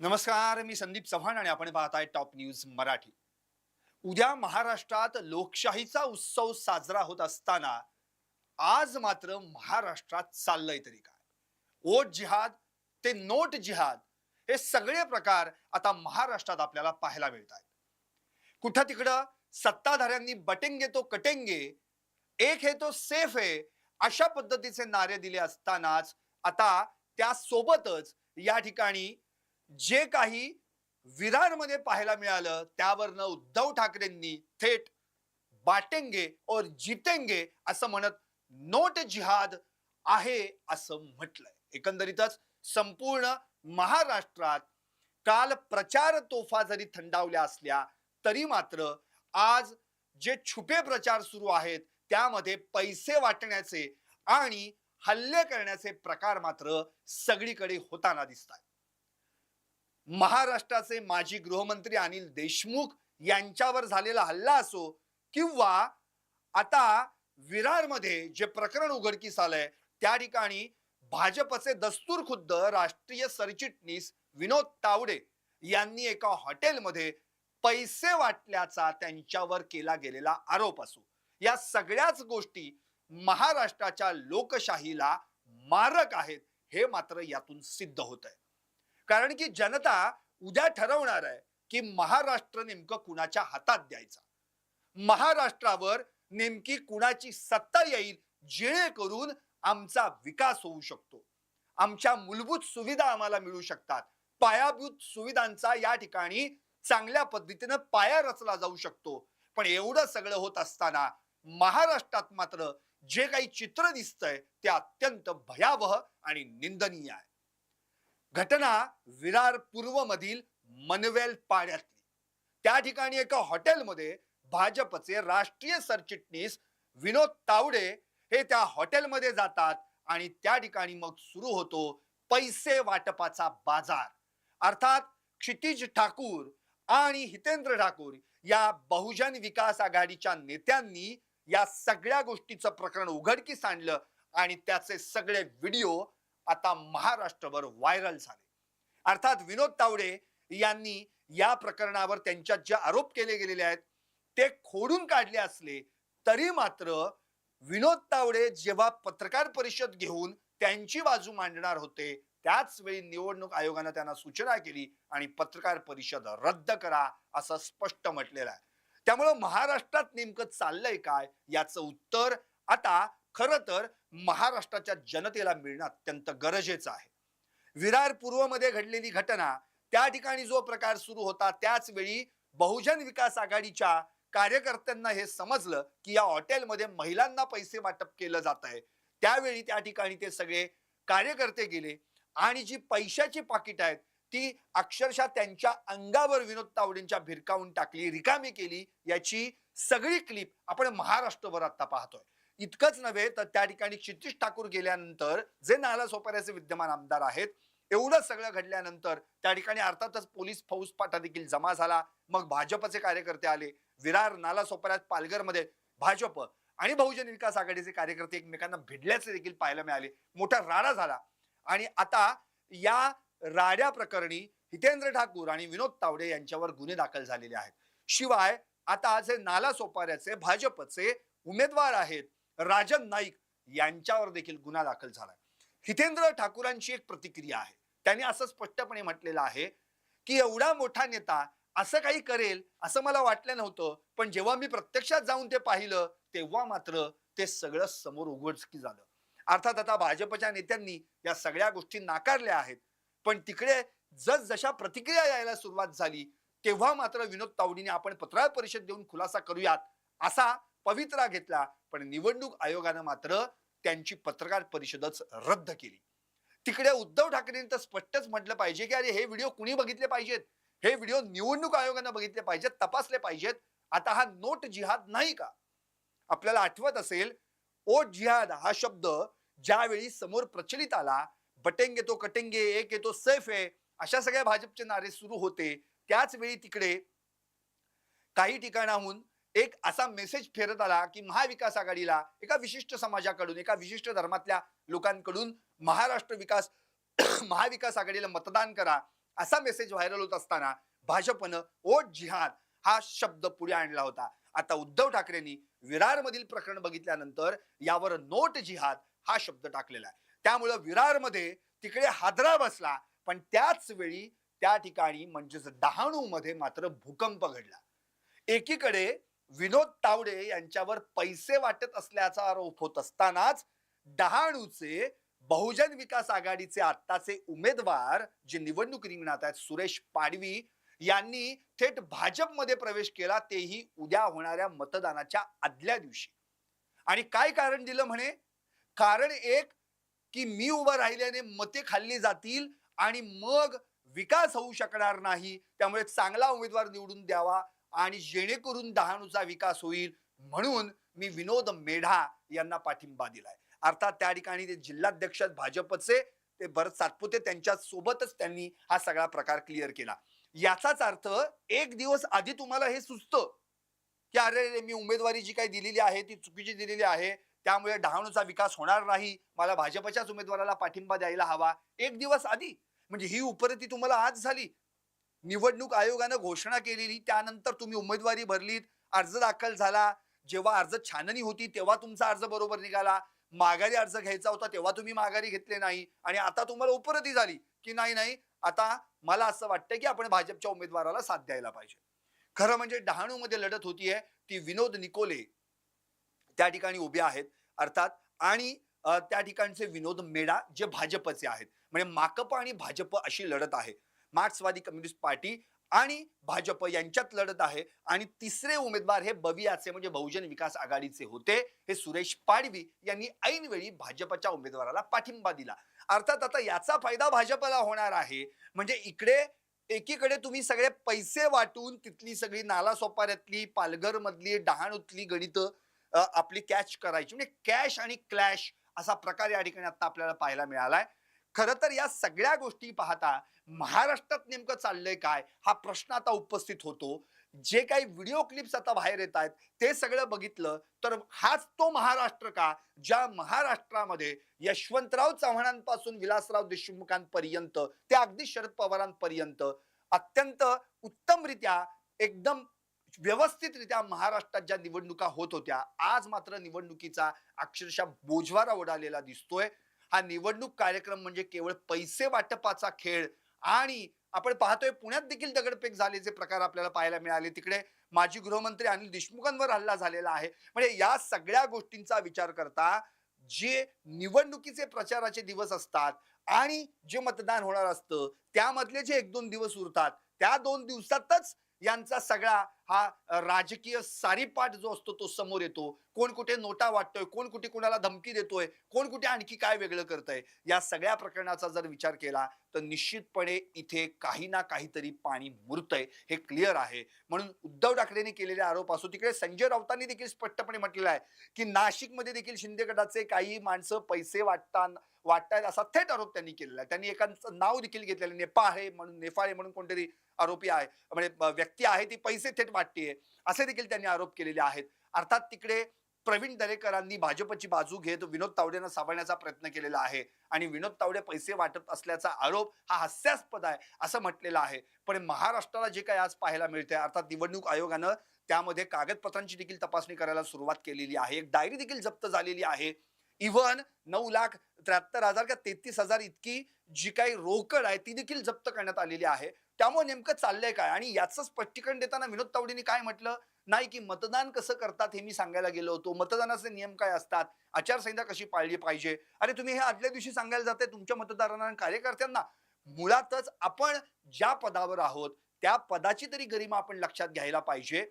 नमस्कार मी संदीप चव्हाण आणि आपण पाहताय टॉप न्यूज मराठी. उद्या महाराष्ट्रात लोकशाहीचा उत्सव साजरा होत असताना आज मात्र महाराष्ट्रात चाललंय तरी काय? ओट जिहाद ते नोट जिहाद हे सगळे प्रकार आता महाराष्ट्रात आपल्याला पाहायला मिळत आहेत कुठं तिकडं सत्ताधाऱ्यांनी बटेंगे तो कटेंगे एक हे तो सेफ आहे अशा पद्धतीचे नारे दिले असतानाच आता त्यासोबतच या ठिकाणी जे काही विरारमध्ये पाहायला मिळालं त्यावरनं उद्धव ठाकरेंनी थेट बाटेंगे और जितेंगे असं म्हणत नोट जिहाद आहे असं म्हटलंय. एकंदरीतच संपूर्ण महाराष्ट्रात काल प्रचार तोफा जरी थंडावल्या असल्या तरी मात्र आज जे छुपे प्रचार सुरू आहेत त्यामध्ये पैसे वाटण्याचे आणि हल्ले करण्याचे प्रकार मात्र सगळीकडे होताना दिसतात महाराष्ट्राचे माजी गृहमंत्री अनिल देशमुख यांच्यावर झालेला हल्ला असो किंवा आता विरारमध्ये जे प्रकरण उघडकीस आलंय त्या ठिकाणी भाजपचे दस्तूर खुद्द राष्ट्रीय सरचिटणीस विनोद तावडे यांनी एका हॉटेलमध्ये पैसे वाटल्याचा त्यांच्यावर केला गेलेला आरोप असो. या सगळ्याच गोष्टी महाराष्ट्राच्या लोकशाहीला मारक आहेत हे मात्र यातून सिद्ध होत आहे कारण की जनता उद्या ठरवणार आहे की महाराष्ट्र नेमकं कुणाच्या हातात द्यायचा. महाराष्ट्रावर नेमकी कुणाची सत्ता येईल जेणेकरून आमचा विकास होऊ शकतो. आमच्या मूलभूत सुविधा आम्हाला मिळू शकतात. पायाभूत सुविधांचा या ठिकाणी चांगल्या पद्धतीनं पाया रचला जाऊ शकतो. पण एवढं सगळं होत असताना महाराष्ट्रात मात्र जे काही चित्र दिसतंय ते अत्यंत भयावह आणि निंदनीय आहे. घटना विरार पूर्व मधील मनवेल पाड्यातली. त्या ठिकाणी एका हॉटेलमध्ये भाजपचे राष्ट्रीय सरचिटणीस विनोद तावडे हे त्या हॉटेलमध्ये जातात आणि त्या ठिकाणी मग सुरू होतो पैसे वाटपाचा बाजार. अर्थात क्षितिज ठाकूर आणि हितेंद्र ठाकूर या बहुजन विकास आघाडीच्या नेत्यांनी या सगळ्या गोष्टीचं प्रकरण उघडकीस आणलं आणि त्याचे सगळे व्हिडिओ आता महाराष्ट्रभर व्हायरल झाले. अर्थात विनोद तावडे यांनी या प्रकरणावर त्यांच्यात जे आरोप केले गेलेले आहेत ते खोडून काढले असले तरी मात्र विनोद तावडे जेव्हा पत्रकार परिषद घेऊन त्यांची बाजू मांडणार होते त्याच वेळी निवडणूक आयोगानं त्यांना सूचना केली आणि पत्रकार परिषद रद्द करा असं स्पष्ट म्हटलेलं आहे. त्यामुळं महाराष्ट्रात नेमकं चाललंय काय याचं उत्तर आता खरं तर महाराष्ट्राच्या जनतेला मिळणं अत्यंत गरजेचं आहे. विरार पूर्वमध्ये घडलेली घटना त्या ठिकाणी जो प्रकार सुरू होता त्याच वेळी बहुजन विकास आघाडीच्या कार्यकर्त्यांना हे समजलं की या हॉटेलमध्ये महिलांना पैसे वाटप केलं जात आहे. त्यावेळी त्या ठिकाणी ते सगळे कार्यकर्ते गेले आणि जी पैशाची पाकिट आहेत ती अक्षरशः त्यांच्या अंगावर विनोद तावडेंच्या भिरकावून टाकली रिकामी केली याची सगळी क्लिप आपण महाराष्ट्रभर आता पाहतोय. इतकंच नव्हे तर त्या ठिकाणी क्षितिश ठाकूर गेल्यानंतर जे नाला सोपाऱ्याचे विद्यमान आमदार आहेत एवढं सगळं घडल्यानंतर त्या ठिकाणी अर्थातच पोलीस फौज पाठा देखील जमा झाला. मग भाजपचे कार्यकर्ते आले. विरार नाला सोपाऱ्यात पालघरमध्ये भाजप आणि बहुजन विकास आघाडीचे कार्यकर्ते एकमेकांना भिडल्याचे देखील पाहायला मिळाले. मोठा राडा झाला. आणि आता या राड्या प्रकरणी हितेंद्र ठाकूर आणि विनोद तावडे यांच्यावर गुन्हे दाखल झालेले आहेत. शिवाय आता जे नाला सोपाऱ्याचे भाजपचे उमेदवार आहेत राजन नाईक यांच्यावर देखील गुन्हा दाखल झाला हितेंद्र ठाकूरांची एक प्रतिक्रिया आहे. त्यांनी असं स्पष्टपणे म्हटलेलं आहे की एवढा मोठा नेता असं काही करेल असं मला वाटलं नव्हतं पण जेव्हा मी प्रत्यक्षात जाऊन ते पाहिलं तेव्हा मात्र ते सगळं समोर उघडकी झालं अर्थात आता भाजपच्या नेत्यांनी या सगळ्या गोष्टी नाकारल्या आहेत पण तिकडे जस जशा प्रतिक्रिया यायला सुरुवात झाली तेव्हा मात्र विनोद तावडीने आपण पत्रकार परिषद देऊन खुलासा करूयात असा पवित्रा घेतला पण निवडणूक आयोगानं मात्र त्यांची पत्रकार परिषदच रद्द केली. तिकडे उद्धव ठाकरेंनी तर स्पष्टच म्हटलं पाहिजे की अरे हे व्हिडिओ कुणी बघितले पाहिजेत? हे व्हिडिओ निवडणूक आयोगानं बघितले पाहिजेत तपासले पाहिजेत. आता हा नोट जिहाद नाही का? आपल्याला आठवत असेल ओट जिहाद हा शब्द ज्यावेळी समोर प्रचलित आला बटेंगे तो कटेंगे एक येतो सैफ आहे अशा सगळ्या भाजपचे नारे सुरू होते. त्याच वेळी तिकडे काही ठिकाणाहून एक असा मेसेज फिरत आला की महाविकास आघाडीला एका विशिष्ट समाजाकडून एका विशिष्ट धर्मातल्या लोकांकडून महाराष्ट्र विकास महाविकास आघाडीला मतदान करा असा मेसेज व्हायरल होत असताना भाजपनं ओट जिहाद हा शब्द पुढे आणला होता. आता उद्धव ठाकरेंनी विरारमधील प्रकरण बघितल्यानंतर यावर नोट जिहाद हा शब्द टाकलेला आहे. त्यामुळं विरारमध्ये तिकडे हादरा बसला पण त्याच वेळी त्या ठिकाणी म्हणजेच डहाणू मध्ये मात्र भूकंप घडला. एकीकडे विनोद तावडे यांच्यावर पैसे वाटत असल्याचा आरोप होत असतानाच डहाणूचे बहुजन विकास आघाडीचे आत्ताचे उमेदवार जे निवडणूक रिंगणात आहेत सुरेश पाडवी यांनी थेट भाजपमध्ये प्रवेश केला तेही उद्या होणाऱ्या मतदानाच्या आदल्या दिवशी. आणि काय कारण दिलं म्हणे? कारण एक की मी उभं राहिल्याने मते खाल्ली जातील आणि मग विकास होऊ शकणार नाही त्यामुळे चांगला उमेदवार निवडून द्यावा आणि जेणेकरून डहाणूचा विकास होईल म्हणून मी विनोद मेढा यांना पाठिंबा दिलाय. अर्थात त्या ठिकाणी ते जिल्हाध्यक्ष भाजपचे ते भरत सातपुते त्यांच्या सोबतच त्यांनी हा सगळा प्रकार क्लिअर केला. याचाच अर्थ एक दिवस आधी तुम्हाला हे सुचतं की अरे रे, मी उमेदवारी जी काही दिलेली आहे ती चुकीची दिलेली आहे त्यामुळे डहाणूचा विकास होणार नाही मला भाजपच्याच उमेदवाराला पाठिंबा द्यायला हवा. एक दिवस आधी. म्हणजे ही उपरती तुम्हाला आज झाली. निवडणूक आयोगानं घोषणा केलेली त्यानंतर तुम्ही उमेदवारी भरलीत अर्ज दाखल झाला. जेव्हा अर्ज छाननी होती तेव्हा तुमचा अर्ज बरोबर निघाला. माघारी अर्ज घ्यायचा होता तेव्हा तुम्ही माघारी घेतले नाही. आणि आता तुम्हाला उपरती झाली की नाही नाही. आता मला असं वाटतं की आपण भाजपच्या उमेदवाराला साथ द्यायला पाहिजे. खरं म्हणजे डहाणू मध्ये लढत होतीये ती विनोद निकोले त्या ठिकाणी उभे आहेत. अर्थात आणि त्या ठिकाणचे विनोद मेडा जे भाजपचे आहेत. म्हणजे माकप आणि भाजप अशी लढत आहे. मार्क्सवादी कम्युनिस्ट पार्टी आणि भाजप यांच्यात लढत आहे. आणि तिसरे उमेदवार हे बवियाचे म्हणजे बहुजन विकास आघाडीचे होते. हे सुरेश पाडवी यांनी ऐनवेळी भाजपच्या उमेदवाराला पाठिंबा दिला. अर्थात आता याचा फायदा भाजपला होणार आहे. म्हणजे इकडे एकीकडे तुम्ही सगळे पैसे वाटून तिथली सगळी नालासोपाऱ्यातली पालघर मधली डहाणूतली गणित आपली कॅच करायची. म्हणजे कॅश आणि क्लॅश असा प्रकार या ठिकाणी आता आपल्याला पाहायला मिळालाय. खरं तर या सगळ्या गोष्टी पाहता महाराष्ट्रात नेमकं चाललंय काय? हा प्रश्न आता उपस्थित होतो. जे काही व्हिडिओ क्लिप्स आता बाहेर येत आहेत ते सगळं बघितलं तर हाच तो महाराष्ट्र का? ज्या महाराष्ट्रामध्ये यशवंतराव चव्हाणांपासून विलासराव देशमुखांपर्यंत ते अगदी शरद पवारांपर्यंत अत्यंत उत्तमरित्या एकदम व्यवस्थितरित्या महाराष्ट्रात ज्या निवडणुका होत होत्या आज मात्र निवडणुकीचा अक्षरशः बोजवारा उडालेला दिसतोय. हा निवडणूक कार्यक्रम म्हणजे केवळ पैसे वाटपाचा खेळ. आणि आपण पाहतोय पुण्यात देखील दगडफेक झाल्याचे प्रकार आपल्याला पाहायला मिळाले. तिकडे माजी गृहमंत्री अनिल देशमुखांवर हल्ला झालेला आहे. म्हणजे या सगळ्या गोष्टींचा विचार करता जे निवडणुकीचे प्रचाराचे दिवस असतात आणि जे मतदान होणार असतं त्यामधले जे एक दोन दिवस उरतात त्या दोन दिवसातच यांचा सगळा हा राजकीय सारीपाठ जो असतो तो समोर येतो. कोण कुठे नोटा वाटतोय कोण कुठे कोणाला धमकी देतोय कोण कुठे आणखी काय वेगळं करतंय या सगळ्या प्रकरणाचा जर विचार केला तर निश्चितपणे इथे काही ना काहीतरी पाणी मुरतंय. हे क्लिअर आहे. म्हणून उद्धव ठाकरेंनी केलेले आरोप असो तिकडे संजय राऊतांनी देखील स्पष्टपणे म्हटलेलं आहे की नाशिकमध्ये देखील शिंदे गटाचे काही माणसं पैसे वाटताना वाटतायत असा थेट आरोप त्यांनी केलेला आहे. त्यांनी एकांचं नाव देखील घेतलेलं नेपाळे म्हणून नेफाळे म्हणून कोणतरी आरोपी आहे. म्हणजे व्यक्ती आहे ती पैसे थेट वाटते असे देखील त्यांनी आरोप केलेले आहेत. अर्थात तिकडे प्रवीण दरेकरांनी भाजपची बाजू घेत विनोद तावडेंना सावरण्याचा प्रयत्न केलेला आहे. आणि विनोद तावडे पैसे वाटत असल्याचा आरोप हा हास्यास्पद आहे असं म्हटलेलं आहे. पण महाराष्ट्राला जे काही आज पाहायला मिळते अर्थात निवडणूक आयोगानं त्यामध्ये कागदपत्रांची देखील तपासणी करायला सुरुवात केलेली आहे. एक डायरी देखील जप्त झालेली आहे. इव्हन नऊ लाख त्र्याहत्तर हजार का तेहतीस हजार इतकी जी काही रोकड आहे ती देखील जप्त करण्यात आलेली आहे. त्यामुळे नेमकं चाललंय काय? आणि याचं स्पष्टीकरण देताना विनोद तावडेंनी काय म्हटलं? नाही की मतदान कसं करतात हे मी सांगायला गेलो होतो. मतदानाचे नियम काय असतात? आचारसंहिता कशी पाळली पाहिजे? अरे तुम्ही हे आदल्या दिवशी सांगायला जाते तुमच्या मतदारांना आणि कार्यकर्त्यांना. मुळातच आपण ज्या पदावर आहोत त्या पदाची तरी गरिमा आपण लक्षात घ्यायला पाहिजे.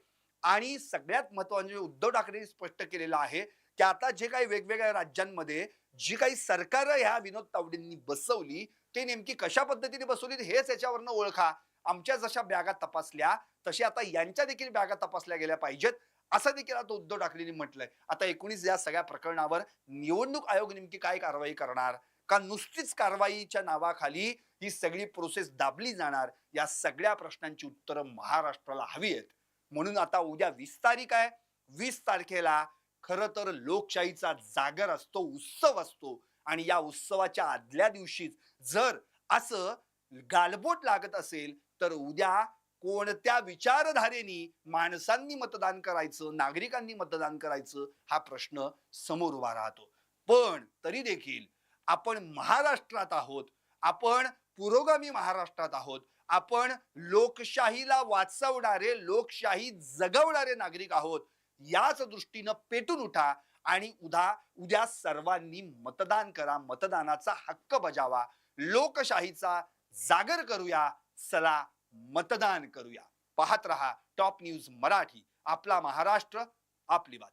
आणि सगळ्यात महत्त्वाचे उद्धव ठाकरेंनी स्पष्ट केलेलं आहे की आता जे काही वेगवेगळ्या राज्यांमध्ये जी काही सरकार ह्या विनोद तावडेंनी बसवली ते नेमकी कशा पद्धतीने बसवली हेच याच्यावरनं ओळखा. आमच्या जशा बॅगा तपासल्या तशी आता यांच्या देखील बॅगा तपासल्या गेल्या पाहिजेत असं देखील आता उद्धव ठाकरेंनी म्हटलंय. आता एकोणीस या सगळ्या प्रकरणावर निवडणूक आयोग नेमकी काय कारवाई करणार? का नुसतीच कारवाईच्या नावाखाली ही सगळी प्रोसेस दाबली जाणार? या सगळ्या प्रश्नांची उत्तरं महाराष्ट्राला हवी आहेत. म्हणून आता उद्या वीस तारीख आहे. वीस तारखेला खरं तर लोकशाहीचा जागर असतो उत्सव असतो. आणि या उत्सवाच्या आदल्या दिवशीच जर असं गालबोट लागत असेल तर उद्या कोणत्या विचारधारेनी माणसांनी मतदान करायचं नागरिकांनी मतदान करायचं हा प्रश्न समोर उभा राहतो. पण तरी देखील आपण महाराष्ट्रात आहोत आपण पुरोगामी महाराष्ट्रात आहोत आपण लोकशाहीला वाचवणारे लोकशाही जगवणारे नागरिक आहोत याच दृष्टीनं पेटून उठा आणि उद्या उद्या सर्वांनी मतदान करा मतदानाचा हक्क बजावा. लोकशाहीचा जागर करूया चला मतदान करूया. पाहत रहा टॉप न्यूज मराठी आपला महाराष्ट्र आपली बात